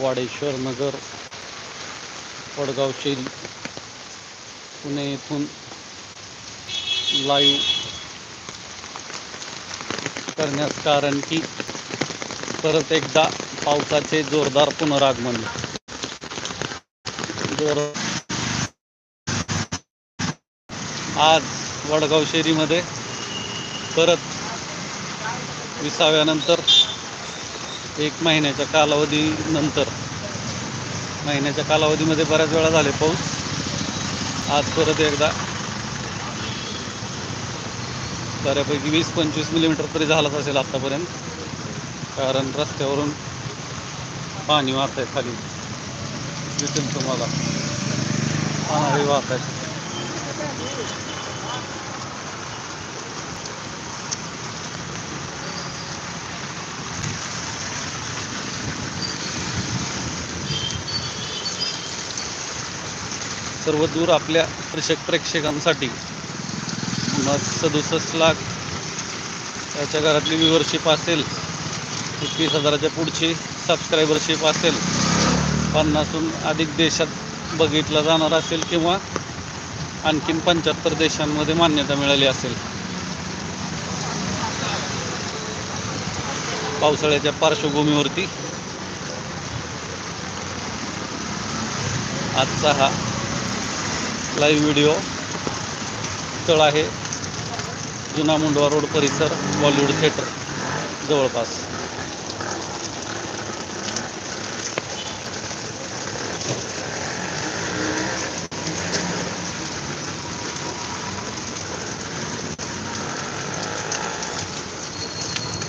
वाडेश्वर नगर वडगाव शेरी पुणे येथून लाईव्ह करण्यास कारण की परत एकदा पावसाचे जोरदार पुनरागमन. जोर आज वडगाव शेरीमध्ये परत विसाव्यानंतर एक महिन्याच्या कालावधीनंतर महिन्याच्या कालावधीमध्ये बऱ्याच वेळा झाले पाऊस. आज परत एकदा. बऱ्यापैकी वीस पंचवीस मिलीमीटर तरी झालाच असेल आत्तापर्यंत कारण रस्त्यावरून पाणी वाहत आहे खाली. दिसेल तुम्हाला. पाणी वाहत आहे सर्व दूर आपल्या प्रेक्षक प्रेक्षकांसाठी मग सदुसष्ट लाख त्याच्या घरातली व्ह्युअरशिप असेल एकवीस हजाराच्या पुढची सबस्क्रायबरशिप असेल पन्नासहून अधिक देशात बघितला जाणार असेल किंवा आणखीन पंच्याहत्तर देशांमध्ये मान्यता मिळाली असेल. पावसाळ्याच्या पार्श्वभूमीवरती आजचा हा लाईव्ह व्हिडिओ स्थळ आहे. जुना मुंडवा रोड परिसर बॉलिवूड थिएटर जवळपास.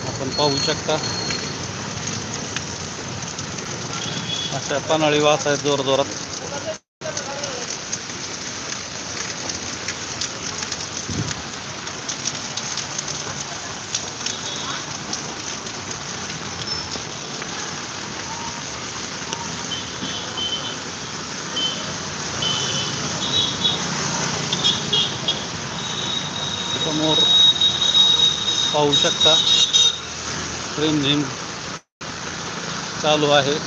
आपण पाहू शकता. अशा पानाळी वास आहेत जोरजोरात समोर पाहू शकता. रिमझिम चालू आहे.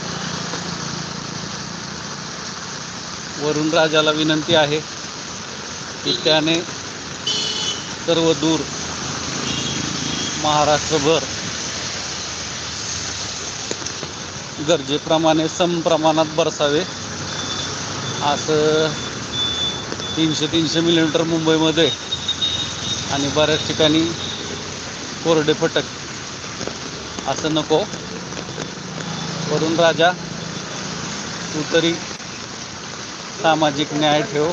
वरुण राजाला विनंती आहे की त्याने सर्व दूर महाराष्ट्रभर गरजेप्रमाणे सम प्रमाणात बरसावे. असं तीनशे तीनशे मिलीमीटर मुंबईमध्ये आणि बऱ्याच ठिकाणी कोरडे फटक. असं नको. वरून राजा तू तरी सामाजिक न्याय ठेव.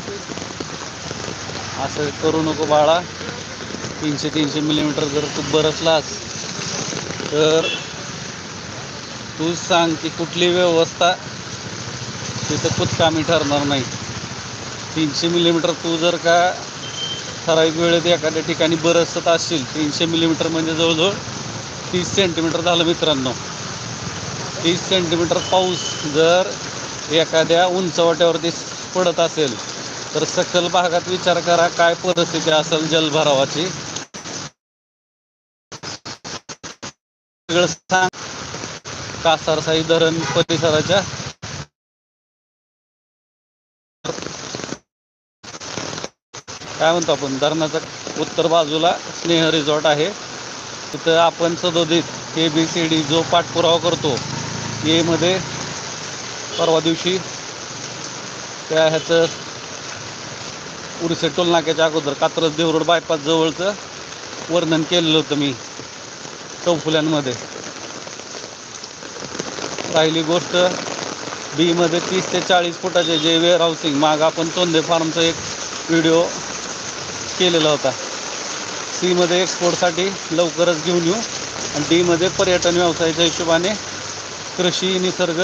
असं करू नको बाळा. तीनशे तीनशे मिलीमीटर जर तू बरसलास तर तू सांग की कुठली व्यवस्था तिथं कुचकामी ठरणार नाही. तीनशे मिलीमीटर तू जर का ठराविक वेळेत एखाद्या ठिकाणी बरसत असशील तीनशे मिलीमीटर म्हणजे जवळजवळ तीस सेंटीमीटर झालं मित्रांनो. तीस सेंटीमीटर पाऊस जर एखाद्या उंचवट्यावरती पडत असेल तर सखल भागात विचार करा काय परिस्थिती असेल जलभरावाची. सगळं कासारसाई धरण परिसराच्या काय म्हणतो आपण? धरणाच्या उत्तर बाजूला स्नेह रिझॉर्ट आहे. तिथं आपण सदोदित ए बी सी डी जो पाठपुरावा करतो एमध्ये परवा दिवशी त्या ह्याचं उरसे टोल नाक्याच्या अगोदर कात्रज देवरोड बायपास जवळचं वर्णन केलेलं होतं मी चौफुल्यांमध्ये. राहिली गोष्ट बीमध्ये तीस ते चाळीस फुटाचे जे वेअर हाऊसिंग माग आपण तोंदे फार्मचा एक व्हिडिओ केलेला होता. सीमध्ये एक्सपोर्टसाठी लवकरच घेऊन येऊ. आणि डीमध्ये पर्यटन व्यवसायाच्या हिशोबाने कृषी निसर्ग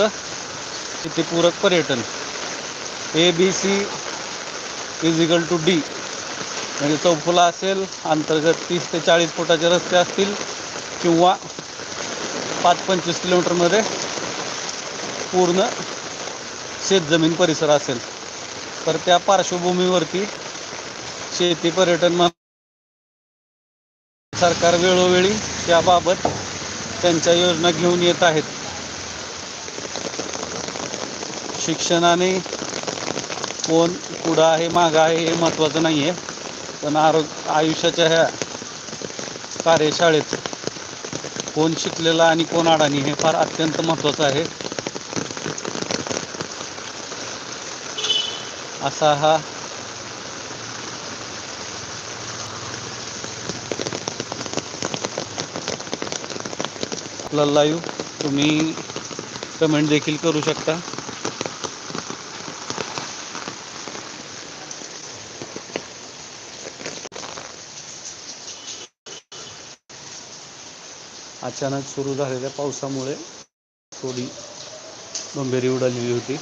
शेतीपूरक पर्यटन. A B C is equal to D म्हणजे चौफुला असेल अंतर्गत तीस ते चाळीस फुटाचे रस्ते असतील किंवा पाच पंचवीस किलोमीटरमध्ये पूर्ण शेतजमीन परिसर असेल. तर त्या पार्श्वभूमीवरती शेती पर्यटन सरकार वेळोवेळी याबाबत त्यांच्या योजना घेऊन येत आहेत. शिक्षणाने कोण पुढं आहे मागं आहे हे महत्त्वाचं नाही आहे पण आरोग्य आयुष्याच्या ह्या कार्यशाळेत कोण शिकलेला आणि कोण अडाणी हे फार अत्यंत महत्त्वाचं आहे. असा हा आपला लाईव्ह तुम्ही कमेंट देखील करू शकता. अचानक सुरू झालेल्या पावसामुळे थोडी बंबेरी उडालेली होती.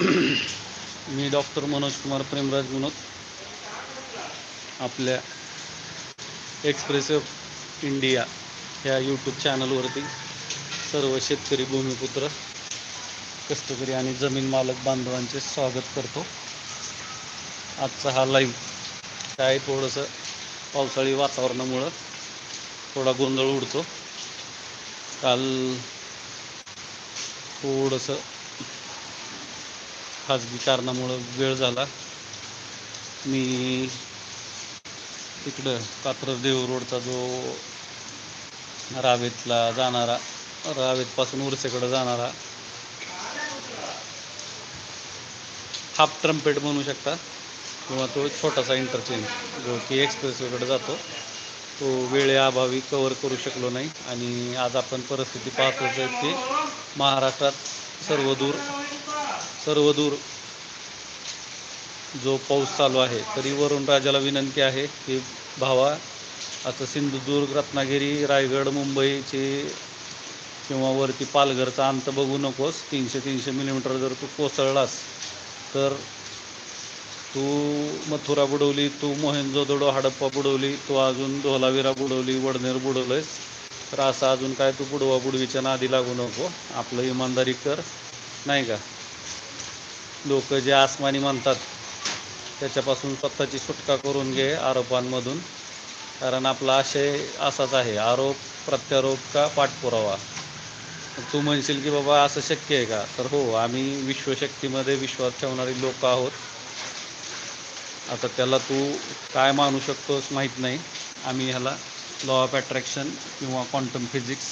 मी डॉक्टर मनोज कुमार प्रेमराज विनोद आपल्या एक्सप्रेस ऑफ इंडिया ह्या यूट्यूब चॅनलवरती सर्व शेतकरी भूमिपुत्र कष्टकरी आणि जमीन मालक बांधवांचे स्वागत करतो. आजचा हा लाईव्ह काय थोडंसं पावसाळी वातावरणामुळं थोडा गोंधळ उडतो. काल थोडंसं खाजगी कारणामुळं वेळ झाला. मी तिकडं कात्रज देव रोडचा जो रावेतला जाणारा रावेतपासून उरसेकडं जाणारा हाफ ट्रम्पेट म्हणू शकता किंवा तो छोटासा इंटरचेंज जो की एक्सप्रेसवेकडे जातो. तो वेळेअभावी कवर करू शकलो नाही आणि आज आपण परिस्थिती पाहतोच आहे की महाराष्ट्रात सर्वदूर सर्वदूर जो पाऊस चालू आहे तरी वरून राजाला विनंती आहे की भावा आता सिंधुदुर्ग रत्नागिरी रायगड मुंबईचे किंवा वरती पालघरचा अंत बघू नकोस. तीनशे तीनशे मिलीमीटर जर तू कोसळलास तर तू मथुरा बुडवली तू मोहेंजोदडो हडप्पा बुडवली तू अजून धोलावीरा बुडवली वडनेर बुडवलंयस तर असं अजून काय तू बुडवा बुडवीच्या नादी लागू नको. आपलं इमानदारी कर. नाही का? लोक जे आसमानी म्हणतात त्याच्यापासून स्वतःची सुटका करून घे आरोपांमधून. कारण आपला आशय असाच आहे आरोप प्रत्यारोप का पाठपुरावा? तू म्हणशील की बाबा असं शक्य आहे का? तर हो आम्ही विश्वशक्तीमध्ये विश्वास ठेवणारी लोक आहोत. आता त्याला तू काय मानू शकतोस माहीत नाही. आम्ही ह्याला लॉ ऑफ अट्रॅक्शन किंवा quantum physics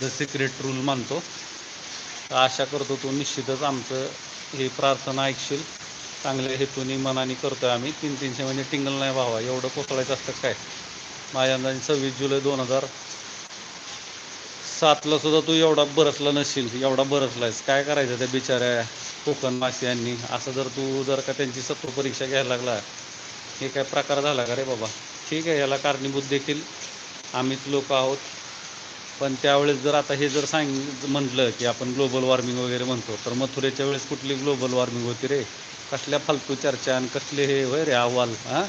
the secret rule मानतो तर आशा करतो तू निश्चितच आमचं ही प्रार्थना ऐकशील. चांगल्या हेतूने मनाने करतो आहे आम्ही. तीन तीनशे महिने टिंगल नाही व्हावा. एवढं कोसळायचं असतं काय? माझ्या अंदाजे सव्वीस जुलै दोन हजार सातला सुद्धा तू एवढा बरसला नसशील. एवढा बरसलायस. काय करायचं त्या बिचाऱ्या कोकण मासियांनी असं जर तू जर का त्यांची सत्व परीक्षा घ्यायला लागला हे काय प्रकार झाला का रे बाबा? ठीक आहे याला कारणीभूत देखील आम्हीच लोक आहोत. पण त्यावेळेस जर आता हे जर सांग म्हटलं की आपण ग्लोबल वॉर्मिंग वगैरे म्हणतो तर मथुरेच्या वेळेस कुठली ग्लोबल वॉर्मिंग होती रे? कसल्या फालतू चर्चा आणि कसले हे होय रे अहवाल हां?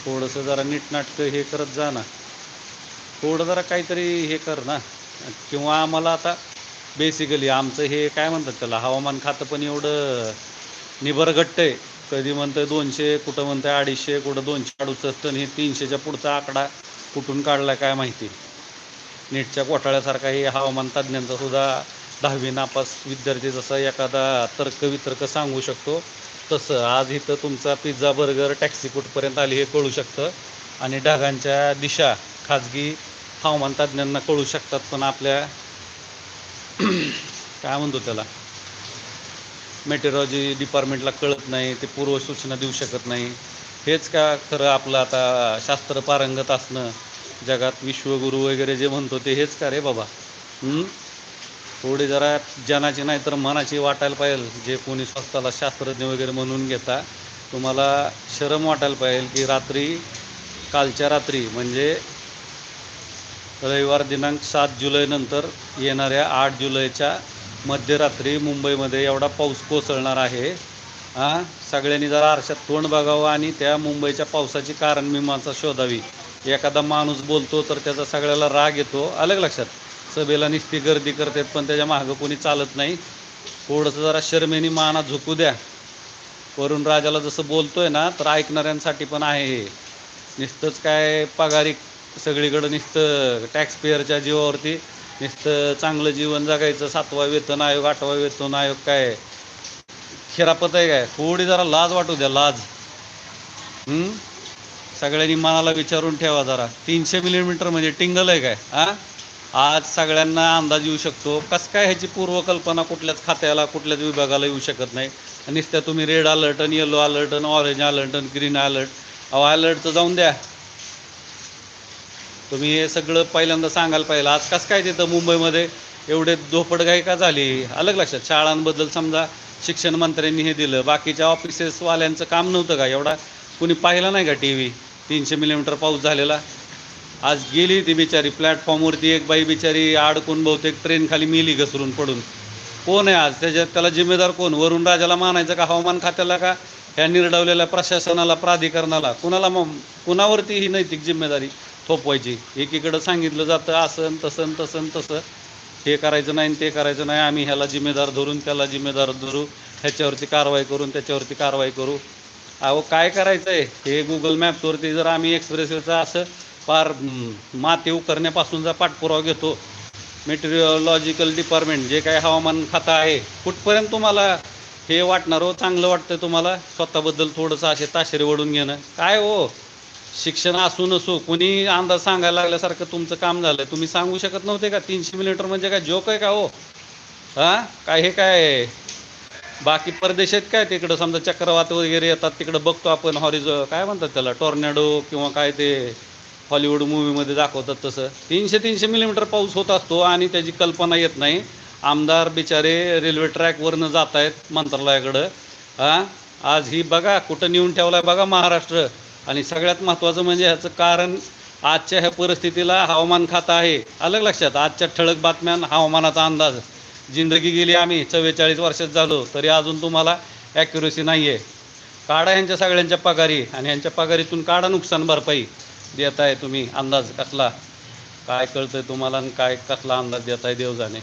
थोडंसं जरा नीटनाटकं हे करत जा ना. थोडं जरा काहीतरी हे कर ना. किंवा आम्हाला आता बेसिकली आमचं हे काय म्हणतात त्याला हवामान खातं पण एवढं निबरगट्ट आहे. कधी म्हणतं दोनशे कुठं म्हणतं अडीचशे कुठं दोनशे अडुसष्ट आणि हे तीनशेच्या पुढचा आकडा कुठून काढला काय माहिती. नीटच्या घोटाळ्यासारखाही हवामान तज्ज्ञांचा सुद्धा दहावी नापास विद्यार्थी जसा एखादा तर्क वितर्क सांगू शकतो तसं आज इथं तुमचा पिझ्झा बर्गर टॅक्सी कुठपर्यंत आली हे कळू शकतं. आणि ढगांच्या दिशा खाजगी हवामान तज्ज्ञांना कळू शकतात पण आपल्या काय म्हणतो त्याला? मेटेरॉलॉजी डिपार्टमेंटला कळत नाही ते पूर्वसूचना देऊ शकत नाही. हेच का खरं आपलं आता शास्त्र पारंगत असणं? जगात विश्वगुरू वगैरे जे म्हणतो ते हेच का रे बाबा? थोडे थोडी जरा जनाची नाही तर मनाची वाटायला पाहिजे. जे कोणी स्वतःला शास्त्रज्ञ वगैरे म्हणून घेता तुम्हाला शरम वाटायला पाहिजे की रात्री कालच्या रात्री म्हणजे रविवार दिनांक सात जुलैनंतर येणाऱ्या आठ जुलैच्या मध्यरात्री मुंबईमध्ये एवढा पाऊस कोसळणार आहे. हां सगळ्यांनी जरा आरशात तोंड बघावं आणि त्या मुंबईच्या पावसाची कारण मीमांसा शोधावी. एखादा माणूस बोलतो तर त्याचा सगळ्याला राग येतो. अलग लक्षात. सभेला निस्ती गर्दी करतात पण त्याच्या मागं कोणी चालत नाही. थोडंसं जरा शर्मेनी माना झुकू द्या. वरून राजाला जसं बोलतोय ना तर ऐकणाऱ्यांसाठी पण आहे हे. नुसतंच काय पगारी सगळीकडं नुसतं टॅक्स पेअरच्या जीवावरती नुसतं चांगलं जीवन जगायचं. सातवा वेतन आयोग आठवा वेतन आयोग काय? खिरापत आहे काय? थोडी जरा लाज वाटू द्या लाज. हम्म? सगळ्यांनी मनाला विचारून ठेवा जरा. तीनशे मिलीमीटर म्हणजे टिंगल आहे काय? हा? आज सगळ्यांना अंदाज येऊ शकतो. कसं काय ह्याची पूर्वकल्पना कुठल्याच खात्याला कुठल्याच विभागाला येऊ शकत नाही. नुसत्या तुम्ही रेड अलर्ट आणि येलो अलर्ट आणि ऑरेंज अलर्ट आणि ग्रीन अलर्ट अहो अलर्टचं जाऊन द्या. तुम्ही हे सगळं पहिल्यांदा सांगायला पाहिजे आज कसं काय तिथं मुंबईमध्ये एवढे धोपडगाई का झाली? अलग लक्षात. शाळांबद्दल समजा शिक्षण मंत्र्यांनी हे दिलं. बाकीच्या ऑफिसेसवाल्यांचं काम नव्हतं का? एवढा कुणी पाहिलं नाही का टी व्ही तीनशे मिलीमीटर पाऊस झालेला. आज गेली ती बिचारी प्लॅटफॉर्मवरती एक बाई बिचारी अडकून बहुतेक ट्रेन खाली मिली घसरून पडून. कोण आहे आज? त्याच्यात त्याला जिम्मेदार कोण? वरून राजाला मानायचं का? हवामान खात्याला का? ह्या निर्डवलेल्या प्रशासनाला प्राधिकरणाला. कुणाला मग कुणावरती ही नैतिक जिम्मेदारी थोपवायची? एकीकडं सांगितलं जातं असं तसं तसं तसं. हे करायचं नाही ते करायचं नाही. आम्ही ह्याला जिम्मेदार धरून त्याला जिम्मेदार धरू. ह्याच्यावरती कारवाई करून त्याच्यावरती कारवाई करू. अहो काय करायचं आहे हे गुगल मॅप्सवरती जर आम्ही एक्सप्रेसवेचा असं फार माती माती उकरण्यापासूनचा पाठपुरावा घेतो मेटेरिओलॉजिकल डिपार्टमेंट जे काय हवामान खातं आहे कुठपर्यंत तुम्हाला हे वाटणार हो? चांगलं वाटतं तुम्हाला? स्वतःबद्दल थोडंसं असे ताशेरे वडून घेणं. काय हो? शिक्षण असू नसो कोणी अंदाज सांगायला लागल्यासारखं तुमचं काम झालं तुम्ही सांगू शकत नव्हते का? तीनशे मिलीमीटर म्हणजे काय? जोक आहे का हो? हां? काय हे काय? बाकी परदेशात काय तिकडं? समजा चक्रवात वगैरे येतात तिकडं बघतो आपण हॉरिज काय म्हणतात त्याला टॉर्नॅडो किंवा काय ते हॉलिवूड मूवीमध्ये दाखवतात तसं. तीनशे तीनशे मिलीमीटर पाऊस होत असतो आणि त्याची कल्पना येत नाही. आमदार बिचारे रेल्वे ट्रॅकवरनं जात आहेत मंत्रालयाकडं. हां? आज ही बघा कुठं नेऊन ठेवलं आहे बघा महाराष्ट्र. आणि सगळ्यात महत्त्वाचं म्हणजे ह्याचं कारण आजच्या ह्या परिस्थितीला हवामान खातं आहे. अलग लक्षात? आजच्या ठळक बातम्या हवामानाचा अंदाज. जिंदगी गेली आम्ही चव्वेचाळीस वर्षात झालो तरी अजून तुम्हाला ॲक्युरेसी नाही आहे काढा ह्यांच्या सगळ्यांच्या पगारी आणि ह्यांच्या पगारीतून काढा नुकसान भरपाई. देताय तुम्ही अंदाज कसला? काय कळतंय तुम्हाला आणि काय कसला अंदाज देताय देव जाणे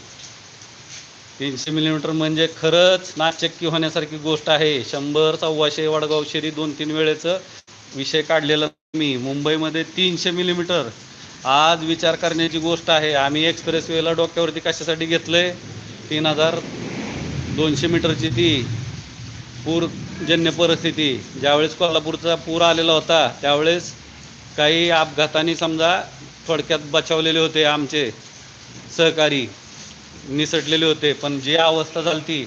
तीनशे मिलीमीटर म्हणजे खरंच नाचक्की होण्यासारखी गोष्ट आहे. शंभर सव्वाशे वडगाव शेरी दोन तीन वेळेचं विषय काढलेला मी. मुंबईमध्ये तीनशे मिलीमीटर आज विचार करण्याची गोष्ट आहे. आम्ही एक्सप्रेसवेला डोक्यावरती कशासाठी घेतलंय? तीन हजार दोनशे मीटरची ती पूरजन्य परिस्थिती ज्यावेळेस कोल्हापूरचा पूर आलेला होता त्यावेळेस काही अपघातांनी समजा थोडक्यात बचावलेले होते आमचे सहकारी निसटलेले होते. पण जी अवस्था झाली ती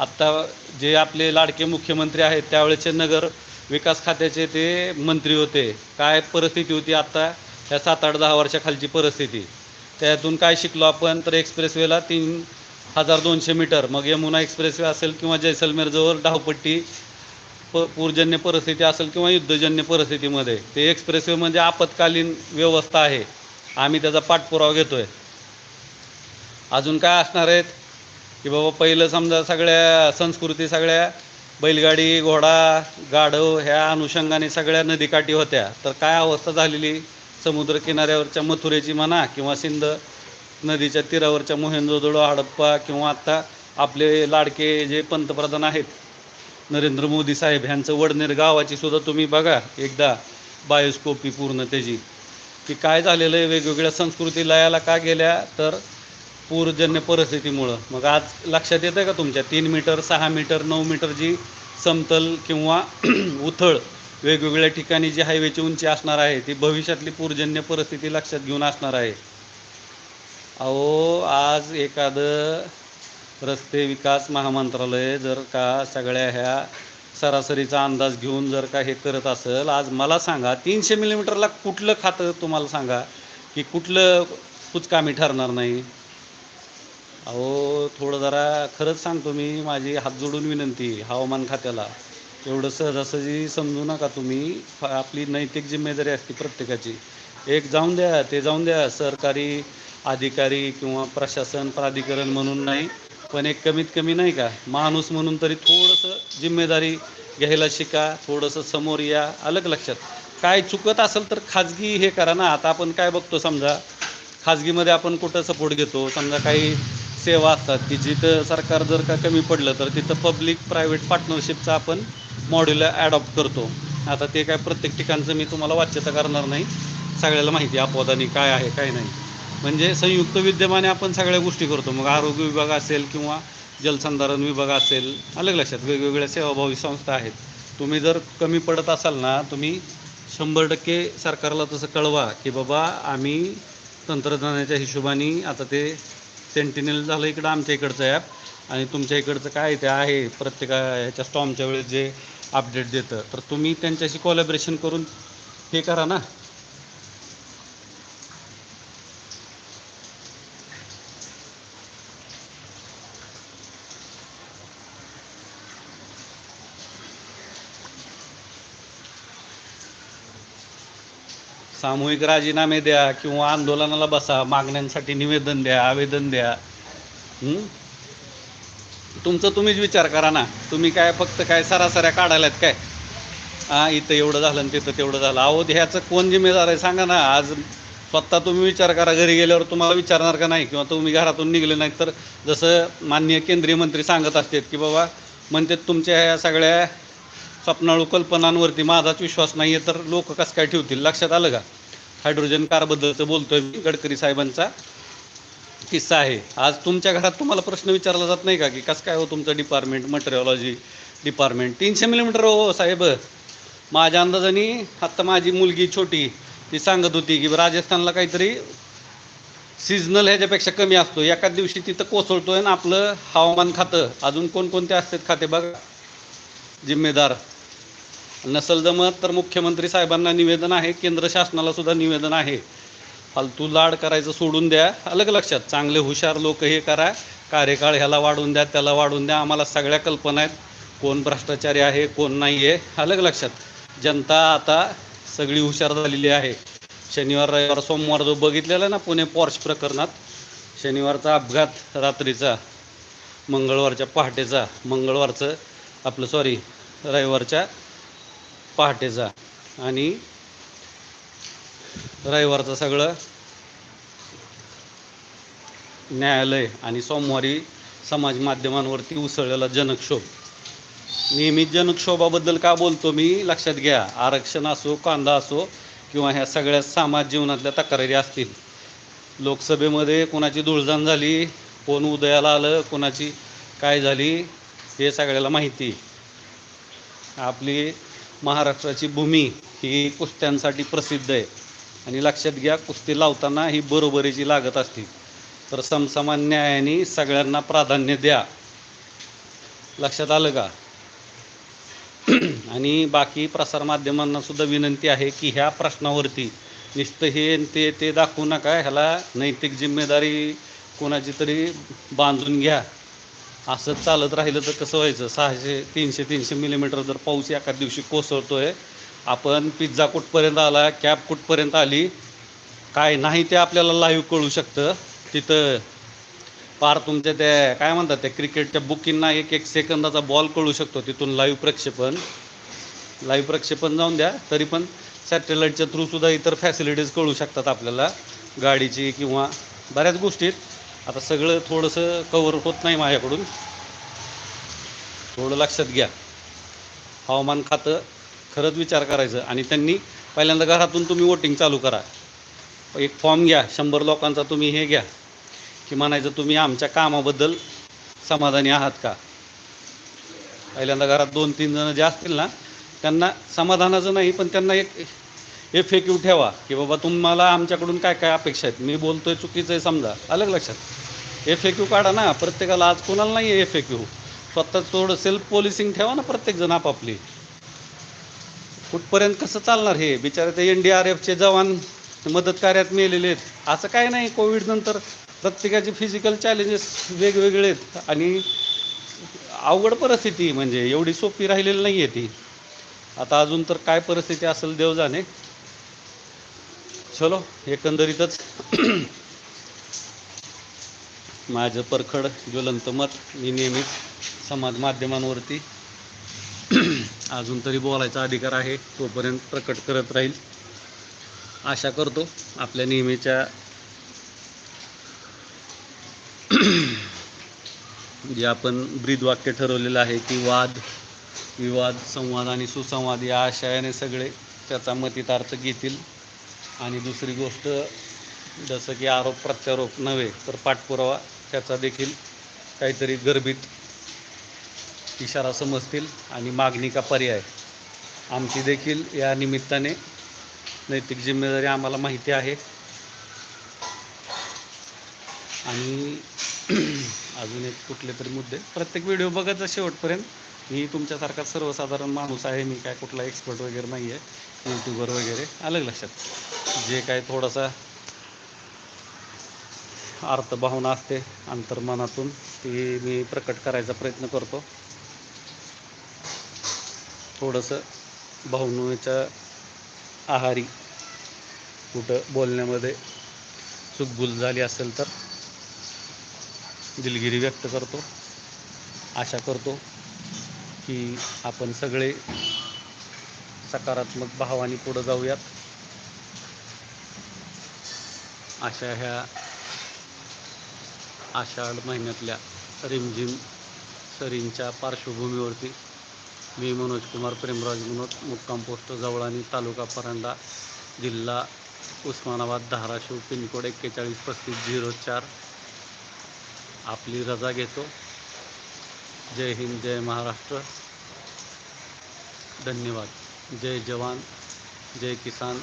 आत्ता जे आपले लाडके मुख्यमंत्री आहेत त्यावेळेचे नगर विकास खात्याचे ते मंत्री होते. काय परिस्थिती होती आत्ता ह्या सात आठ दहा वर्षाखालची परिस्थिती. त्यातून काय शिकलो आपण तर एक्सप्रेसवेला तीन हजार दोनशे मीटर. मग यमुना एक्सप्रेसवे असेल किंवा जैसलमेरजवळ धावपट्टी प पूरजन्य परिस्थिती असेल किंवा युद्धजन्य परिस्थितीमध्ये. ते एक्सप्रेसवे म्हणजे आपत्कालीन व्यवस्था आहे. आम्ही त्याचा पाठपुरावा घेतो आहे अजून काय असणार आहेत? की बाबा पहिलं समजा सगळ्या संस्कृती सगळ्या बैलगाडी घोडा गाढव ह्या अनुषंगाने सगळ्या नदीकाठी होत्या. तर काय अवस्था झालेली? समुद्र किनाऱ्यावरच्या मथुरेची म्हणा किंवा सिंध नदीच्या तीरावरच्या मोहेंजोदडो हडप्पा किंवा आत्ता आपले लाडके जे पंतप्रधान आहेत नरेंद्र मोदी साहेब ह्यांचं वडनेर गावाची सुद्धा तुम्ही बघा एकदा बायोस्कोपी पूर्ण त्याची. की काय झालेलं आहे वेगवेगळ्या संस्कृती लयाला का गेल्या तर पूरजन्य परिस्थितीमुळं. मग आज लक्षात येतं आहे का तुमच्या? तीन मीटर सहा मीटर नऊ मीटर जी समतल किंवा उथळ वेगवेगळ्या ठिकाणी जी हायवेची उंची असणार आहे ती भविष्यातली पूरजन्य परिस्थिती लक्षात घेऊन असणार आहे. अहो आज एखादं रस्ते विकास महामंत्रालय जर का सगळ्या ह्या सरासरीचा अंदाज घेऊन जर का हे करत असेल आज मला सांगा तीनशे मिलीमीटरला कुठलं खातं तुम्हाला सांगा की कुठलं कुचकामी ठरणार नाही? अहो थोडं जरा खरंच सांगतो मी माझी हात जोडून विनंती हवामान खात्याला. एवढं सहजासहजी समजू नका तुम्ही आपली नैतिक जिम्मेदारी असते प्रत्येकाची. एक जाऊन द्या ते जाऊन द्या सरकारी अधिकारी किंवा प्रशासन प्राधिकरण म्हणून नाही पण एक कमीत कमी नाही का माणूस म्हणून तरी थोडंसं जिम्मेदारी घ्यायला शिका थोडंसं समोर या अलग लक्षात. काय चुकत असेल तर खाजगी हे करा ना. आता आपण काय बघतो समजा खाजगीमध्ये आपण कुठं सपोर्ट घेतो? समजा काही सेवा असतात की जिथं सरकार जर का कमी पडलं तर तिथं पब्लिक प्रायव्हेट पार्टनरशिपचं आपण मॉड्यूल ॲडॉप्ट करतो. आता ते काय प्रत्येक ठिकाणचं मी तुम्हाला वाच्यता करणार नाही. सगळ्याला माहिती अपवादानी काय आहे काय नाही. म्हणजे संयुक्त विद्यमाने आपण सगळ्या गोष्टी करतो. मग आरोग्य विभाग असेल किंवा जलसंधारण विभाग असेल अलग लक्षात वेगवेगळ्या सेवाभावी संस्था आहेत. तुम्ही जर कमी पडत असाल ना तुम्ही शंभर टक्के सरकारला तसं कळवा की बाबा आम्ही तंत्रज्ञानाच्या हिशोबाने आता ते सेंटिनेल झालं इकडं आमच्या इकडचं ॲप आणि तुमच्या इकडचं काय ते आहे प्रत्येका ह्याच्या स्टॉमच्या वेळेस जे अपडेट देतं. तर तुम्ही त्यांच्याशी कॉलॅबरेशन करून हे करा ना. सामूहिक राजीनामे द्या किंवा आंदोलनाला बसा मागण्यांसाठी निवेदन द्या आवेदन द्या. तुमचं तुम्हीच विचार करा ना. तुम्ही काय फक्त काय सरासऱ्या काढायलात काय? हां इथं एवढं झालं आणि तिथं तेवढं झालं. अहो ह्याचं कोण जिम्मेदार आहे सांगा ना. आज स्वतः तुम्ही विचार करा. घरी गेल्यावर तुम्हाला विचारणार का नाही? किंवा तुम्ही घरातून निघले नाहीत तर जसं माननीय केंद्रीय मंत्री सांगत असतात की बाबा म्हणते तुमच्या ह्या सगळ्या स्वप्नाळू कल्पनांवरती माझाच विश्वास नाही आहे तर लोक कसं काय ठेवतील? लक्षात आलं का? हायड्रोजन कारबद्दलचं बोलतोय मी गडकरी साहेबांचा किस्सा आहे. आज तुमच्या घरात तुम्हाला प्रश्न विचारला जात नाही का की कसं काय हो तुमचं डिपार्टमेंट मटेरिओलॉजी डिपार्टमेंट तीनशे मिलीमीटर हो साहेब. माझ्या अंदाजाने आत्ता माझी मुलगी छोटी ती सांगत होती की राजस्थानला काहीतरी सिजनल ह्याच्यापेक्षा कमी असतो. एकाच दिवशी तिथं कोसळतोय आणि आपलं हवामान खातं. अजून कोणकोणते असतात खाते बघा? जिम्मेदार. नसल जमत तर मुख्यमंत्री साहेबांना निवेदन आहे केंद्र शासनाला सुद्धा निवेदन आहे. फालतू लाड करायचं सोडून द्या अलग लक्षात. चांगले हुशार लोक हे करा कार्यकाळ ह्याला वाढून द्या त्याला वाढून द्या आम्हाला सगळ्या कल्पना आहेत. कोण भ्रष्टाचारी आहे कोण नाही आहे अलग लक्षात. जनता आता सगळी हुशार झालेली आहे. शनिवार रविवार सोमवार जो बघितलेला ना पुणे पॉर्श प्रकरणात शनिवारचा अपघात रात्रीचा मंगळवारच्या पहाटेचा मंगळवारचं आपलं सॉरी रविवारच्या पहाटेचा आणि रविवारचं सगळं न्यायालय आणि सोमवारी समाज माध्यमांवरती उसळलेला जनक्षोभ. नेहमीच जनक्षोभाबद्दल का बोलतो मी? लक्षात घ्या. आरक्षण असो कांदा असो किंवा ह्या सगळ्या समाज जीवनातल्या तक्रारी असतील. लोकसभेमध्ये कोणाची धुळजाण झाली कोण उदयाला आलं कोणाची काय झाली हे सगळ्याला माहिती. आपली महाराष्ट्राची भूमी ही कुस्त्यांसाठी प्रसिद्ध आहे. आणि लक्षात घ्या कुस्ती लावताना ही बरोबरीची लागत असते. तर समसमान न्यायाने सगळ्यांना प्राधान्य द्या. लक्षात आलं का? आणि बाकी प्रसारमाध्यमांना सुद्धा विनंती आहे की ह्या प्रश्नावरती नुसतं हे ते ते दाखवू नका. ह्याला नैतिक जिम्मेदारी कोणाची तरी बांधून घ्या. असं चालत राहिलं तर कसं व्हायचं? सहाशे तीनशे तीनशे मिलीमीटर जर पाऊस एका दिवशी कोसळतो आहे आपण पिझ्झा कुठपर्यंत आला कॅब कुठपर्यंत आली काय नाही ते आपल्याला लाईव्ह कळू शकतं. तिथं पार तुमच्या त्या काय म्हणतात त्या क्रिकेटच्या बुकींना एक एक सेकंदाचा बॉल कळू शकतो तिथून लाईव्ह प्रक्षेपण. लाईव्ह प्रक्षेपण जाऊन द्या तरी पण सॅटेलाईटच्या थ्रूसुद्धा इतर फॅसिलिटीज कळू शकतात आपल्याला. गाडीची किंवा बऱ्याच गोष्टीत. आता सगळं थोडंसं कवर होत नाही माझ्याकडून. थोडं लक्षात घ्या. हवामान खातं खरंच विचार करायचं आणि त्यांनी पहिल्यांदा घरातून तुम्ही वोटिंग चालू करा. एक फॉर्म घ्या शंभर लोकांचा तुम्ही हे घ्या. की म्हणायचं तुम्ही आमच्या कामाबद्दल समाधानी आहात का? पहिल्यांदा घरात दोन तीन जण जे असतील ना त्यांना समाधानाचं नाही पण त्यांना एक एफ ए क्यू ठेवा की बाबा तुम्हाला आमच्याकडून काय काय अपेक्षा आहेत? मी बोलतोय चुकीचं आहे समजा. अलग लक्षात. एफ ए क्यू काढा ना. प्रत्येकाला आज कोणाला नाही आहे एफ ए क्यू स्वतः थोडं सेल्फ पोलिसिंग ठेवा ना प्रत्येकजण आपापली. कुठपर्यंत कसं चालणार हे? बिचारे ते एन डी आर एफचे जवान मदत कार्यात मेलेले आहेत. असं काय नाही. कोविड नंतर प्रत्येकाचे फिजिकल चॅलेंजेस वेगवेगळे आहेत. आणि अवघड परिस्थिती म्हणजे. एवढी सोपी राहिलेली नाही आहे ती. आता अजून तर काय परिस्थिती असेल देव जाणे चलो एकंदरीतच माझं परखड ज्वलंत मत मी नेहमीच समाज माध्यमांवरती अजून तरी बोलायचा अधिकार आहे तोपर्यंत प्रकट करत राहील. आशा करतो आपल्या नेहमीच्या जे आपण ब्रीदवाक्य ठरवलेलं आहे की वाद विवाद संवाद आणि सुसंवाद या आशयाने सगळे त्याचा मतितार्थ घेतील. आणि दुसरी गोष्ट जसं की आरोप प्रत्यारोप नव्हे तर पाठपुरावा त्याचा देखील काहीतरी गर्भित इशारा समजतील आणि मागणी का पर्याय. आमची देखील या निमित्ताने नैतिक जिम्मेदारी आम्हाला माहिती आहे. आणि अजून एक कुठले तरी मुद्दे. प्रत्येक व्हिडिओ बघायचा शेवटपर्यंत मी तुमच्यासारखा सर्वसाधारण माणूस आहे मी काय कुठला एक्सपर्ट वगैरे नाही आहे यूट्यूबर वगैरे. आलं लक्षात? जे काय थोडासा अर्थभावना असते अंतर्मनातून ती मी प्रकट करायचा प्रयत्न करतो. थोडंसं भावनेच्या आहारी कुठं बोलण्यामध्ये चुकभूल झाली असेल तर दिलगिरी व्यक्त करतो आशा करतो. की आपण सगळे सकारात्मक भावाने पुढं जाऊयात. अशा ह्या आषाढ महिन्यातल्या रिमझिम सरींच्या पार्श्वभूमीवरती मी मनोज कुमार प्रेमराज मनोज मुक्काम पोस्ट जवळानी तालुका परांडा जिल्हा उस्मानाबाद धाराशिव पिनकोड एक्केचाळीस पस्तीस झिरो चार. आपली रजा घेतो. जय हिंद जय महाराष्ट्र. धन्यवाद. जय जवान जय किसान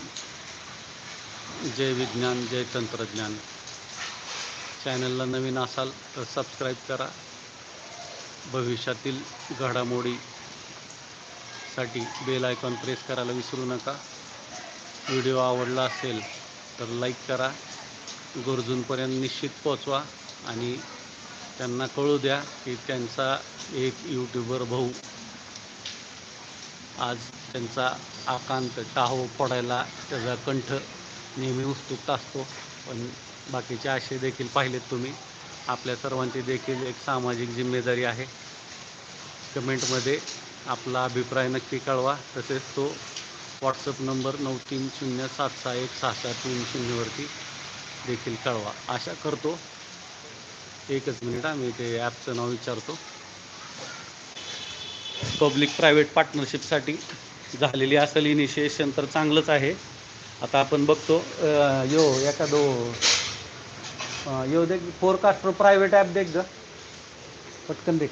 जय विज्ञान जय तंत्रज्ञान. चॅनलला नवीन असाल तर सबस्क्राईब करा. भविष्यातील घडामोडीसाठी बेल आयकॉन प्रेस करायला विसरू नका. व्हिडिओ आवडला असेल तर लाईक करा. गरजूंपर्यंत निश्चित पोचवा आणि त्यांना कळू द्या की त्यांचा एक यूट्यूबर भाऊ आज त्यांचा आकांत टाहो पडायला त्याचा कंठ नेहमी उत्सुक असतो. पण बाकीचे आशय देखील पाहिलेत तुम्ही. आपल्या सर्वांची देखील एक सामाजिक जिम्मेदारी आहे. कमेंटमध्ये आपला अभिप्राय नक्की कळवा. तसेच तो व्हॉट्सअप नंबर नऊ तीन शून्य सात सहा एक सहा सहा तीन शून्यवरती देखील कळवा. आशा करतो एकच मिनिट हा, मी ते ॲपचं नाव विचारतो. पब्लिक प्रायव्हेट पार्टनरशिपसाठी झालेली असेल इनिशिएशन तर चांगलंच आहे. आता आपण बघतो यो एखादो यो देख फोरकास्टर प्रायव्हेट ॲप देख ग. पटकन देख.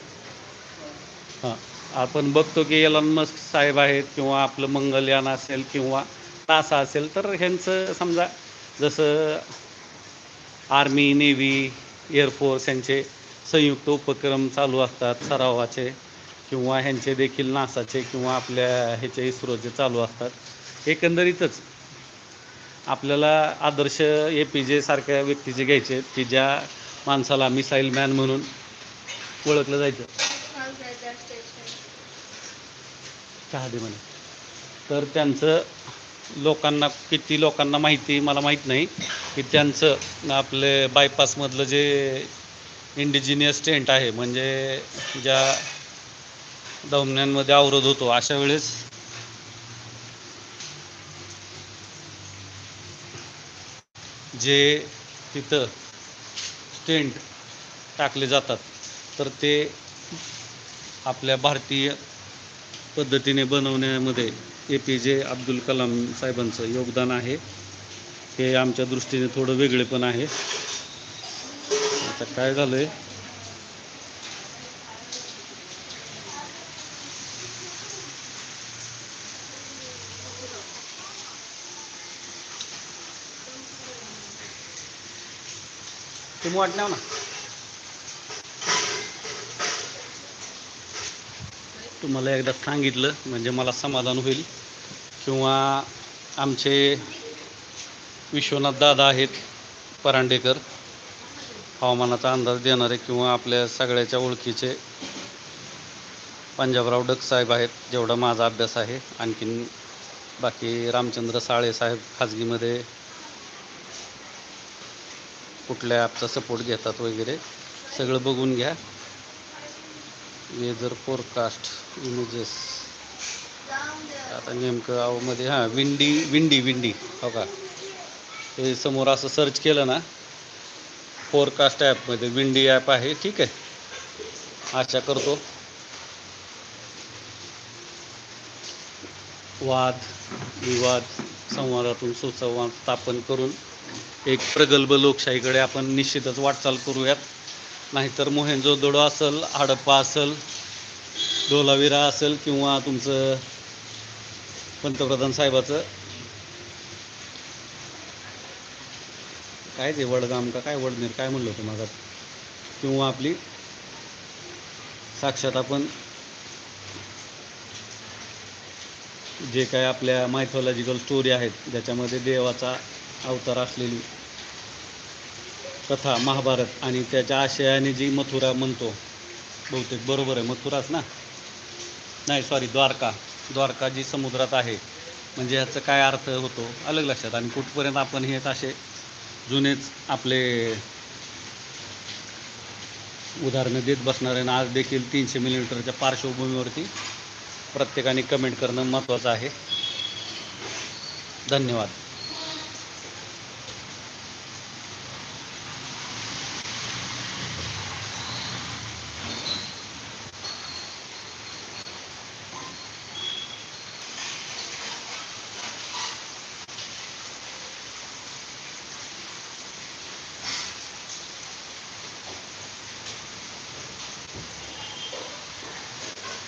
हां. आपण बघतो की एलॉन मस्क साहेब आहेत किंवा आपलं मंगलयान असेल किंवा नासा असेल तर ह्यांचं समजा जसं आर्मी नेव्ही एअरफोर्स यांचे संयुक्त उपक्रम चालू असतात सरावाचे किंवा ह्यांचे देखील नासाचे किंवा आपल्या ह्याचे इस्रोचे चालू असतात. एकंदरीतच आपल्याला आदर्श ए पी जे सारख्या व्यक्तीचे घ्यायचे आहेत की ज्या माणसाला मिसाईल मॅन म्हणून ओळखलं जायचं. चहा दे म्हणे. तर त्यांचं लोकांना किती लोकांना माहिती मला माहीत नाही. की त्यांचं आपले बायपासमधलं जे इंडिजिनियस टेंट आहे म्हणजे ज्या दमण्यांमध्ये अवरोध होतो अशा वेळेस जे तिथं स्टेंट टाकले जातात तर ते आपल्या भारतीय पद्धतीने बनवण्यामध्ये ए पी जे अब्दुल कलाम साहेबांचं योगदान आहे. हे आमच्या दृष्टीने थोडं वेगळे पण आहे. आता काय झालं आहे तुम्ही वाटणार ना? तुम्हाला एकदा सांगितलं म्हणजे मला समाधान होईल. किंवा आमचे विश्वनाथ दादा आहेत परांडेकर हवामानाचा अंदाज देणारे किंवा आपल्या सगळ्याच्या ओळखीचे पंजाबराव डक साहेब आहेत जेवढा माझा अभ्यास आहे. आणखीन बाकी रामचंद्र साळे साहेब खाजगीमध्ये कुठल्या ॲपचा सपोर्ट घेतात वगैरे सगळं बघून घ्या. वेदर फोरकास्ट इमेजेस आता नेमकं आवमध्ये हां विंडी विंडी विंडी हो का? हे समोर असं सर्च केलं ना फोरकास्ट ॲपमध्ये विंडी ॲप आहे ठीक आहे? आशा करतो. वाद विवाद संवादातून सुसंवाद स्थापन करून एक प्रगल्भ लोकशाहीकडे आपण निश्चितच वाटचाल करूयात. नाहीतर मोहेंजोदडो असेल हडप्पा असेल धोलावीरा असेल किंवा तुमचं पंतप्रधान साहेबाचं. काय ते वडगाम का काय वडनेर काय म्हणलं होतं माझा किंवा आपली साक्षात आपण जे काय आपल्या मायथॉलॉजिकल स्टोरी आहेत ज्याच्यामध्ये देवाचा अवतार असलेली कथा महाभारत आणि त्याच्या आशयाने जी मथुरा म्हणतो बहुतेक बरोबर आहे. मथुराच ना? नाही सॉरी द्वारका. द्वारका जी समुद्रात आहे. म्हणजे ह्याचं काय अर्थ होतो? अलग लक्षात. आणि कुठपर्यंत आपण हे असे जुनेच आपले उदाहरणं देत बसणार आहे. आज देखील तीनशे मिलीमीटरच्या पार्श्वभूमीवरती प्रत्येकाने कमेंट करणं महत्त्वाचं आहे. धन्यवाद.